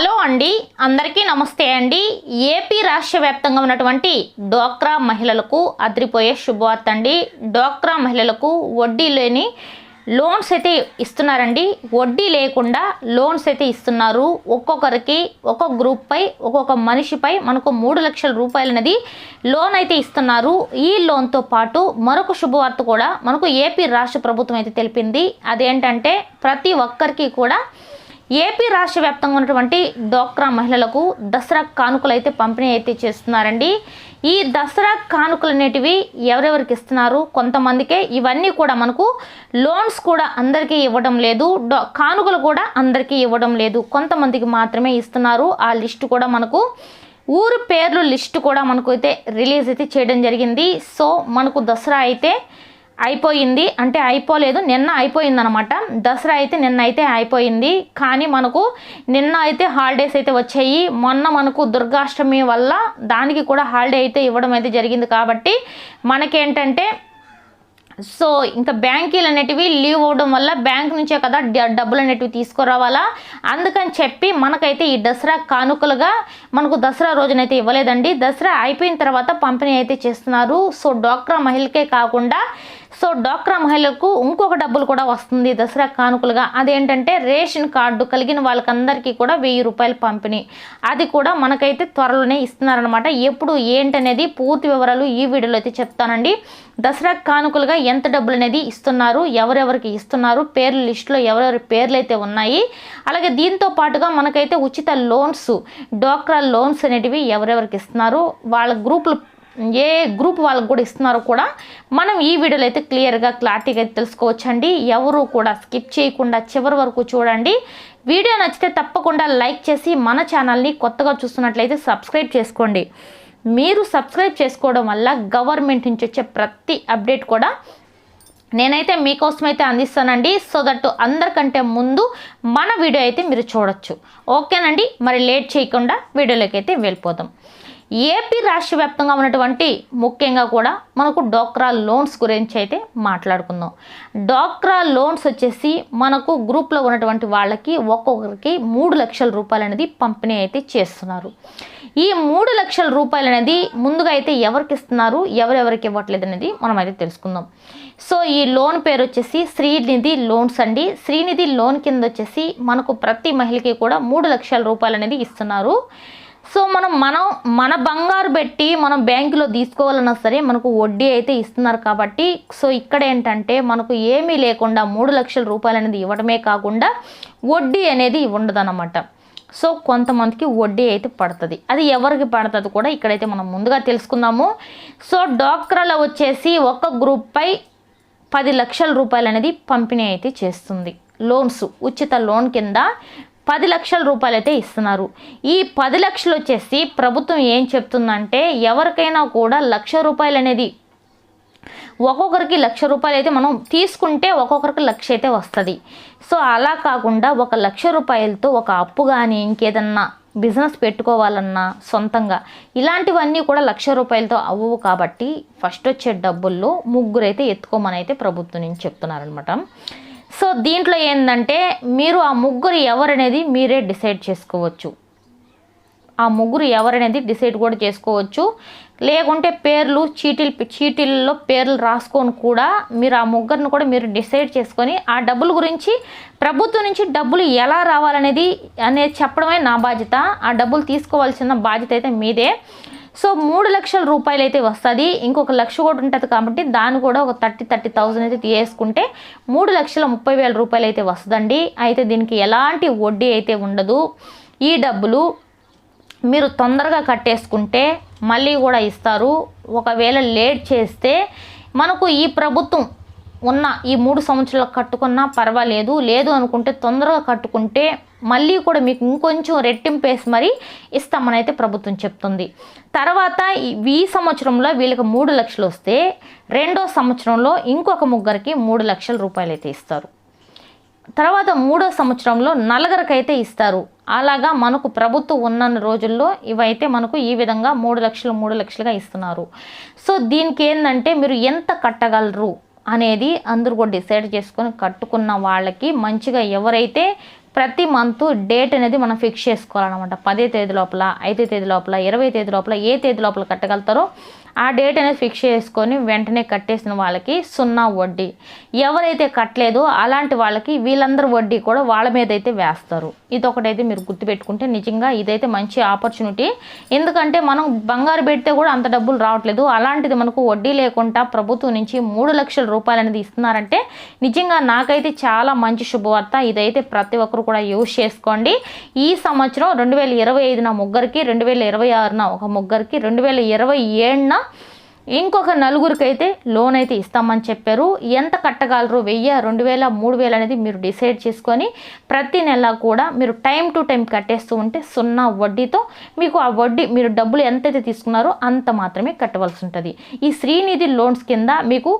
Hello అండి అందరికీ నమస్తే అండి. ఏపీ రాష్ట్ర వ్యాప్తంగా ఉన్నటువంటి డోక్రా మహిళలకు అదిరిపోయే శుభవార్త అండి. డోక్రా మహిళలకు వడ్డీ లేని లోన్స్ అయితే ఇస్తున్నారండి. వడ్డీ లేకుండా లోన్స్ అయితే ఇస్తున్నారు. ఒక్కొక్కరికి ఒక్కొక్క గ్రూప్ పై ఒక్కొక్క మనిషిపై మనకు మూడు లక్షల రూపాయలు అనేది లోన్ అయితే ఇస్తున్నారు. ఈ లోన్తో పాటు మరొక శుభవార్త కూడా మనకు ఏపీ రాష్ట్ర ప్రభుత్వం అయితే తెలిపింది. అదేంటంటే ప్రతి ఒక్కరికి కూడా ఏపీ రాష్ట్ర వ్యాప్తంగా ఉన్నటువంటి డోక్రా మహిళలకు దసరా కానుకలు అయితే పంపిణీ అయితే చేస్తున్నారండి. ఈ దసరా కానుకలు అనేటివి ఎవరెవరికి ఇస్తున్నారు? కొంతమందికే ఇవన్నీ కూడా మనకు లోన్స్ కూడా అందరికీ ఇవ్వడం లేదు. కానుకలు కూడా అందరికీ ఇవ్వడం లేదు. కొంతమందికి మాత్రమే ఇస్తున్నారు. ఆ లిస్ట్ కూడా మనకు ఊరు పేర్లు లిస్ట్ కూడా మనకు అయితే రిలీజ్ అయితే చేయడం జరిగింది. సో మనకు దసరా అయితే అయిపోయింది. అంటే అయిపోలేదు. నిన్న అయిపోయిందనమాట. దసరా అయితే నిన్న అయితే అయిపోయింది. కానీ మనకు నిన్న అయితే హాలిడేస్ అయితే వచ్చాయి. మొన్న మనకు దుర్గాష్టమి వల్ల దానికి కూడా హాలిడే అయితే ఇవ్వడం అయితే జరిగింది కాబట్టి మనకేంటంటే సో ఇంకా బ్యాంకీలు అనేటివి లీవ్ అవ్వడం వల్ల బ్యాంక్ నుంచే కదా డ- డబ్బులు అనేటివి తీసుకురావాలా? అందుకని చెప్పి మనకైతే ఈ దసరా కానుకలుగా మనకు దసరా రోజునైతే ఇవ్వలేదండి. దసరా అయిపోయిన తర్వాత పంపిణీ అయితే చేస్తున్నారు. సో డ్వాక్రా మహిళకే కాకుండా సో డ్వాక్రా మహిళలకు ఇంకొక డబ్బులు కూడా వస్తుంది దసరా కానుకలుగా. అదేంటంటే రేషన్ కార్డు కలిగిన వాళ్ళకందరికీ కూడా వెయ్యి రూపాయలు పంపిణీ. అది కూడా మనకైతే త్వరలోనే ఇస్తున్నారనమాట ఎప్పుడు ఏంటనేది పూర్తి వివరాలు ఈ వీడియోలో అయితే చెప్తానండి. దసరా కానుకలుగా ఎంత డబ్బులు అనేది ఇస్తున్నారు ఎవరెవరికి ఇస్తున్నారు పేర్ల లిస్టులో ఎవరెవరి పేర్లు అయితే ఉన్నాయి. అలాగే దీంతో పాటుగా మనకైతే ఉచిత లోన్స్ డోక్రా లోన్స్ అనేటివి ఎవరెవరికి ఇస్తున్నారు వాళ్ళ గ్రూపులు ఏ గ్రూప్ వాళ్ళకు కూడా ఇస్తున్నారో కూడా మనం ఈ వీడియోలో అయితే క్లియర్గా క్లారిటీగా అయితే తెలుసుకోవచ్చండి. ఎవరు కూడా స్కిప్ చేయకుండా చివరి వరకు చూడండి. వీడియో నచ్చితే తప్పకుండా లైక్ చేసి మన ఛానల్ని కొత్తగా చూస్తున్నట్లయితే సబ్స్క్రైబ్ చేసుకోండి. మీరు సబ్స్క్రైబ్ చేసుకోవడం వల్ల గవర్నమెంట్ నుంచి వచ్చే ప్రతి అప్డేట్ కూడా నేనైతే మీకోసం అయితే అందిస్తానండి. సో దట్ అందరికంటే ముందు మన వీడియో అయితే మీరు చూడొచ్చు. ఓకేనండి. మరి లేట్ చేయకుండా వీడియోలోకి అయితే వెళ్ళిపోదాం. ఏపీ రాష్ట్ర వ్యాప్తంగా ఉన్నటువంటి ముఖ్యంగా కూడా మనకు డోక్రా లోన్స్ గురించి అయితే మాట్లాడుకుందాం. డోక్రా లోన్స్ వచ్చేసి మనకు గ్రూప్లో ఉన్నటువంటి వాళ్ళకి ఒక్కొక్కరికి మూడు లక్షల రూపాయలు అనేది పంపిణీ అయితే చేస్తున్నారు. ఈ మూడు లక్షల రూపాయలు అనేది ముందుగా అయితే ఎవరికి ఇస్తున్నారు ఎవరెవరికి ఇవ్వట్లేదు అనేది మనం అయితే తెలుసుకుందాం. సో ఈ లోన్ పేరు వచ్చేసి శ్రీనిధి లోన్స్ అండి. శ్రీనిధి లోన్ కింద వచ్చేసి మనకు ప్రతి మహిళకి కూడా మూడు లక్షల రూపాయలు అనేది ఇస్తున్నారు. సో మనం మనం మన బంగారు పెట్టి మనం బ్యాంకులో తీసుకోవాలన్నా సరే మనకు వడ్డీ అయితే ఇస్తున్నారు కాబట్టి సో ఇక్కడ ఏంటంటే మనకు ఏమీ లేకుండా మూడు లక్షల రూపాయలు అనేది ఇవ్వడమే కాకుండా వడ్డీ అనేది ఉండదన్నమాట. సో కొంతమందికి వడ్డీ అయితే పడుతుంది. అది ఎవరికి పడుతుంది కూడా ఇక్కడైతే మనం ముందుగా తెలుసుకుందాము. సో డాక్టర్లో వచ్చేసి ఒక గ్రూప్పై పది లక్షల రూపాయలు అనేది పంపిణీ అయితే చేస్తుంది. లోన్స్ ఉచిత లోన్ కింద పది లక్షల రూపాయలు అయితే ఇస్తున్నారు. ఈ పది లక్షలు వచ్చేసి ప్రభుత్వం ఏం చెప్తుందంటే ఎవరికైనా కూడా లక్ష రూపాయలు అనేది ఒక్కొక్కరికి లక్ష రూపాయలు అయితే మనం తీసుకుంటే ఒక్కొక్కరికి లక్ష అయితే వస్తుంది. సో అలా కాకుండా ఒక లక్ష రూపాయలతో ఒక అప్పు కానీ ఇంకేదన్నా బిజినెస్ పెట్టుకోవాలన్నా సొంతంగా ఇలాంటివన్నీ కూడా లక్ష రూపాయలతో అవ్వవు కాబట్టి ఫస్ట్ వచ్చే డబ్బుల్లో ముగ్గురైతే ఎత్తుకోమని అయితే ప్రభుత్వం నుంచి చెప్తున్నారనమాట సో దీంట్లో ఏంటంటే మీరు ఆ ముగ్గురు ఎవరనేది మీరే డిసైడ్ చేసుకోవచ్చు. ఆ ముగ్గురు ఎవరనేది డిసైడ్ కూడా చేసుకోవచ్చు. లేకుంటే పేర్లు చీటీలు చీటీల్లో పేర్లు రాసుకొని కూడా మీరు ఆ ముగ్గురిని కూడా మీరు డిసైడ్ చేసుకొని ఆ డబ్బుల గురించి ప్రభుత్వం నుంచి డబ్బులు ఎలా రావాలనేది అనేది చెప్పడమే నా బాధ్యత. ఆ డబ్బులు తీసుకోవాల్సిన బాధ్యత అయితే మీదే. సో మూడు లక్షల రూపాయలు అయితే వస్తుంది. ఇంకొక లక్ష కూడా ఉంటుంది కాబట్టి దాన్ని కూడా ఒక థర్టీ థర్టీ థౌజండ్ అయితే తీసుకుంటే మూడు లక్షల ముప్పై వేల రూపాయలు అయితే వస్తుందండి. అయితే దీనికి ఎలాంటి వడ్డీ అయితే ఉండదు. ఈ డబ్బులు మీరు తొందరగా కట్టేసుకుంటే మళ్ళీ కూడా ఇస్తారు. ఒకవేళ లేట్ చేస్తే మనకు ఈ ప్రభుత్వం ఉన్న ఈ మూడు సంవత్సరాలు కట్టుకున్నా పర్వాలేదు. లేదు అనుకుంటే తొందరగా కట్టుకుంటే మళ్ళీ కూడా మీకు ఇంకొంచెం రెట్టింపేసి మరీ ఇస్తామని అయితే ప్రభుత్వం చెప్తుంది. తర్వాత ఈ- ఈ సంవత్సరంలో వీళ్ళకి మూడు లక్షలు వస్తే రెండో సంవత్సరంలో ఇంకొక ముగ్గురికి మూడు లక్షల రూపాయలు అయితే ఇస్తారు. తర్వాత మూడో సంవత్సరంలో నలుగురికైతే ఇస్తారు. అలాగా మనకు ప్రభుత్వం ఉన్న రోజుల్లో ఇవైతే మనకు ఈ విధంగా మూడు లక్షలు మూడు లక్షలుగా ఇస్తున్నారు. సో దీనికి ఏంటంటే మీరు ఎంత కట్టగలరు అనేది అందరూ కూడా డిసైడ్ చేసుకొని కట్టుకున్న వాళ్ళకి మంచిగా ఎవరైతే ప్రతి మంత్ డేట్ అనేది మనం ఫిక్స్ చేసుకోవాలన్నమాట. పదే తేదీ లోపల ఐదో తేదీ లోపల ఇరవై తేదీ లోపల ఏ తేదీ లోపల కట్టగలుగుతారో ఆ డేట్ అనేది ఫిక్స్ చేసుకొని వెంటనే కట్టేసిన వాళ్ళకి సున్నా వడ్డీ. ఎవరైతే కట్టలేదో అలాంటి వాళ్ళకి వీళ్ళందరూ వడ్డీ కూడా వాళ్ళ మీద అయితే వేస్తారు. ఇది ఒకటైతే మీరు గుర్తుపెట్టుకుంటే నిజంగా ఇదైతే మంచి ఆపర్చునిటీ ఎందుకంటే మనం బంగారు పెడితే కూడా అంత డబ్బులు రావట్లేదు. అలాంటిది మనకు వడ్డీ లేకుండా ప్రభుత్వం నుంచి మూడు లక్షల రూపాయలు అనేది ఇస్తున్నారంటే నిజంగా నాకైతే చాలా మంచి శుభవార్త. ఇదైతే ప్రతి ఒక్కరు కూడా యూజ్ చేసుకోండి. ఈ సంవత్సరం రెండు వేల ఇరవై ఐదున ముగ్గురికి రెండు వేల ఇరవై ఆరున ఒక ముగ్గురికి రెండు వేల ఇరవై ఏడున ఇంకొక నలుగురికైతే లోన్ అయితే ఇస్తామని చెప్పారు. ఎంత కట్టగలరు? వెయ్యి రెండు వేల మూడు వేలు అనేది మీరు డిసైడ్ చేసుకొని ప్రతి నెల కూడా మీరు టైం టు టైం కట్టేస్తూ ఉంటే సున్నా వడ్డీతో మీకు ఆ వడ్డీ మీరు డబ్బులు ఎంతైతే తీసుకున్నారో అంత మాత్రమే కట్టవలసి ఉంటుంది. ఈ శ్రీనిధి లోన్స్ కింద మీకు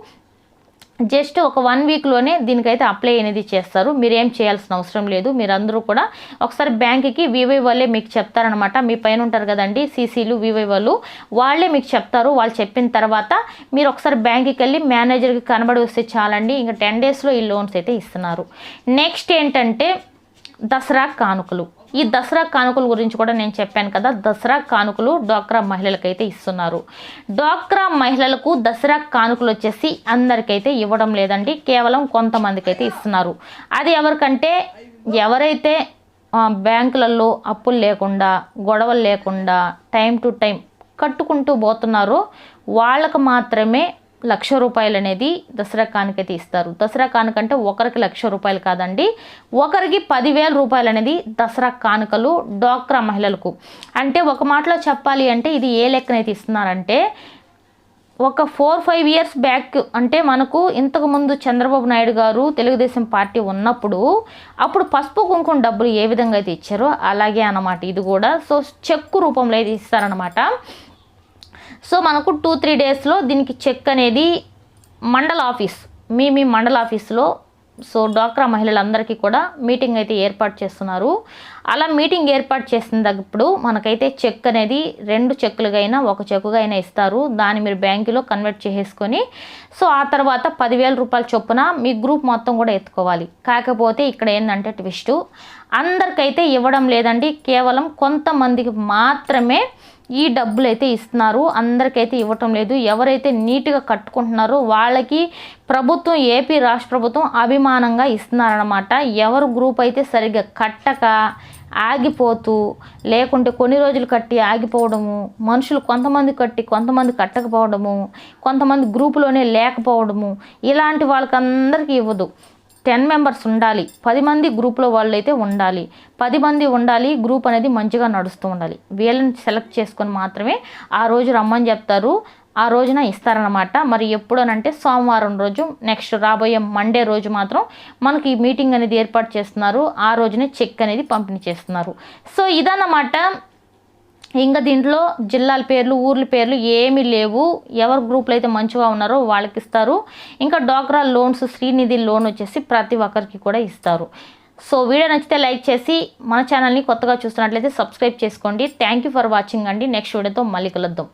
జస్ట్ ఒక వన్ వీక్లోనే దీనికైతే అప్లై అనేది చేస్తారు. మీరు ఏం చేయాల్సిన అవసరం లేదు. మీరందరూ కూడా ఒకసారి బ్యాంక్కి వివై వాళ్ళే మీకు చెప్తారనమాట మీ పైన ఉంటారు కదండి సీసీలు వివై వాళ్ళు. వాళ్ళే మీకు చెప్తారు. వాళ్ళు చెప్పిన తర్వాత మీరు ఒకసారి బ్యాంక్కి వెళ్ళి మేనేజర్కి కనబడి వస్తే చాలండి. ఇంకా టెన్ డేస్లో ఈ లోన్స్ అయితే ఇస్తున్నారు. నెక్స్ట్ ఏంటంటే దసరా కానుకలు. ఈ దసరా కానుకల గురించి కూడా నేను చెప్పాను కదా దసరా కానుకలు డ్వాక్రా మహిళలకైతే ఇస్తున్నారు. డ్వాక్రా మహిళలకు దసరా కానుకలు వచ్చేసి అందరికైతే ఇవ్వడం లేదండి కేవలం కొంతమందికి అయితే ఇస్తున్నారు. అది ఎవరికంటే ఎవరైతే బ్యాంకులలో అప్పులు లేకుండా గొడవలు లేకుండా టైం టు టైం కట్టుకుంటూ పోతున్నారో వాళ్ళకు మాత్రమే లక్ష రూపాయలు అనేది దసరా కానుకైతే ఇస్తారు. దసరా కానుకంటే ఒకరికి లక్ష రూపాయలు కాదండి. ఒకరికి పదివేల రూపాయలు అనేది దసరా కానుకలు డ్వాక్రా మహిళలకు. అంటే ఒక మాటలో చెప్పాలి అంటే ఇది ఏ లెక్కనైతే ఇస్తున్నారంటే ఒక ఫోర్ ఫైవ్ ఇయర్స్ బ్యాక్ అంటే మనకు ఇంతకుముందు చంద్రబాబు నాయుడు గారు తెలుగుదేశం పార్టీ ఉన్నప్పుడు అప్పుడు పసుపు కుంకుమ డబ్బులు ఏ విధంగా అయితే ఇచ్చారో అలాగే అన్నమాట. ఇది కూడా సో చెక్కు రూపంలో అయితే ఇస్తారనమాట సో మనకు టూ త్రీ డేస్లో దీనికి చెక్ అనేది మండల ఆఫీస్ మీ మీ మండల ఆఫీస్లో. సో డ్వాక్రా మహిళలందరికీ కూడా మీటింగ్ అయితే ఏర్పాటు చేస్తున్నారు. అలా మీటింగ్ ఏర్పాటు చేసినప్పుడు మనకైతే చెక్ అనేది రెండు చెక్కులుగా అయినా ఒక చెక్కుగా అయినా ఇస్తారు. దాన్ని మీరు బ్యాంకులో కన్వర్ట్ చేసేసుకొని సో ఆ తర్వాత పదివేల రూపాయల చొప్పున మీ గ్రూప్ మొత్తం కూడా ఎత్తుకోవాలి. కాకపోతే ఇక్కడ ఏంటంటే ట్విస్టు అందరికైతే ఇవ్వడం లేదండి. కేవలం కొంతమందికి మాత్రమే ఈ డబ్బులు అయితే ఇస్తున్నారు. అందరికైతే ఇవ్వటం లేదు. ఎవరైతే నీట్గా కట్టుకుంటున్నారో వాళ్ళకి ప్రభుత్వం ఏపీ రాష్ట్ర ప్రభుత్వం అభిమానంగా ఇస్తున్నారనమాట ఎవరు గ్రూప్ అయితే సరిగ్గా కట్టక ఆగిపోతూ లేకుంటే కొన్ని రోజులు కట్టి ఆగిపోవడము మనుషులు కొంతమంది కట్టి కొంతమంది కట్టకపోవడము కొంతమంది గ్రూపులోనే లేకపోవడము ఇలాంటి వాళ్ళకందరికీ ఇవ్వదు. టెన్ మెంబర్స్ ఉండాలి. పది మంది గ్రూప్లో వాళ్ళు అయితే ఉండాలి. పది మంది ఉండాలి గ్రూప్ అనేది మంచిగా నడుస్తూ ఉండాలి. వీళ్ళని సెలెక్ట్ చేసుకొని మాత్రమే ఆ రోజు రమ్మని చెప్తారు. ఆ రోజున ఇస్తారనమాట మరి ఎప్పుడనంటే సోమవారం రోజు నెక్స్ట్ రాబోయే మండే రోజు మాత్రం మనకి మీటింగ్ అనేది ఏర్పాటు చేస్తున్నారు. ఆ రోజునే చెక్ అనేది పంపిణీ చేస్తున్నారు. సో ఇదన్నమాట. ఇంకా దీంట్లో జిల్లాల పేర్లు ఊర్ల పేర్లు ఏమీ లేవు. ఎవరు గ్రూప్లు అయితే మంచిగా ఉన్నారో వాళ్ళకి ఇస్తారు. ఇంకా డోక్రా లోన్స్ శ్రీనిధి లోన్ వచ్చేసి ప్రతి ఒక్కరికి కూడా ఇస్తారు. సో వీడియో నచ్చితే లైక్ చేసి మన ఛానల్ని కొత్తగా చూస్తున్నట్లయితే సబ్స్క్రైబ్ చేసుకోండి. థ్యాంక్ యూ ఫర్ వాచింగ్ అండి. నెక్స్ట్ వీడియోతో మళ్ళీ కలుద్దాం.